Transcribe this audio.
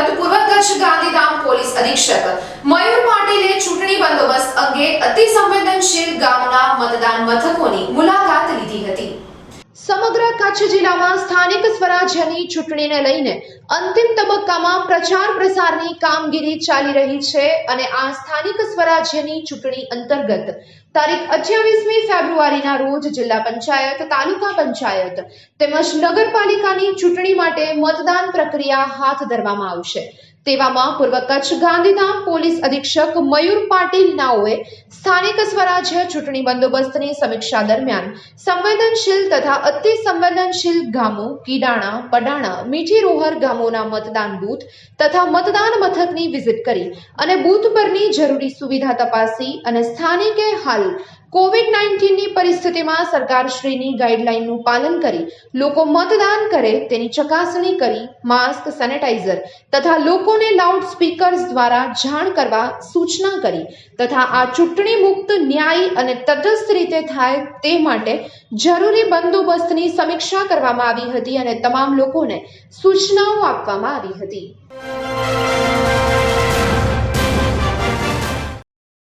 ચૂંટણી પૂર્વ કચ્છ ગાંધીધામ પોલીસ અધિક્ષક મયુર પાટીલે ચૂંટણી બંદોબસ્ત અંગે અતિ સંવેદનશીલ ગામના મતદાન મથકોની મુલાકાત લીધી હતી. સમગ્ર કચ્છ જિલ્લામાં સ્થાનિક સ્વરાજ્યની ચૂંટણીને લઈને અંતિમ તબક્કામાં પ્રચાર પ્રસારની કામગીરી ચાલી રહી છે અને આ સ્થાનિક સ્વરાજ્યની ચૂંટણી અંતર્ગત તારીખ અઠ્યાવીસમી ફેબ્રુઆરીના રોજ જિલ્લા પંચાયત, તાલુકા પંચાયત તેમજ નગરપાલિકાની ચૂંટણી માટે મતદાન પ્રક્રિયા હાથ ધરવામાં આવશે. તેવામાં પૂર્વ કચ્છ ગાંધીધામ પોલીસ અધિક્ષક મયુર પાટીલ નાઓએ સ્થાનિક સ્વરાજ્ય ચૂંટણી બંદોબસ્તની સમીક્ષા દરમિયાન સંવેદનશીલ તથા અતિ સંવેદનશીલ ગામો, કીડાણા, પડાણા મીઠી રોહર ગામોના મતદાન બૂથ તથા મતદાન મથકની વિઝિટ કરી અને બૂથ પરની જરૂરી સુવિધા તપાસી અને સ્થાનિકે હાલ કોવિડ નાઇન્ટીનની પરિસ્થિતિમાં સરકારશ્રીની ગાઈડલાઈનનું પાલન કરી લોકો મતદાન કરે તેની ચકાસણી કરી માસ્ક સેનેટાઈઝર તથા લોકોને લાઉડ સ્પીકર્સ દ્વારા જાણ કરવા સૂચના કરી તથા આ ચૂંટણી મુક્ત ન્યાયી અને તટસ્થ રીતે થાય તે માટે જરૂરી બંદોબસ્તની સમીક્ષા કરવામાં આવી હતી અને તમામ લોકોને સૂચનાઓ આપવામાં આવી હતી.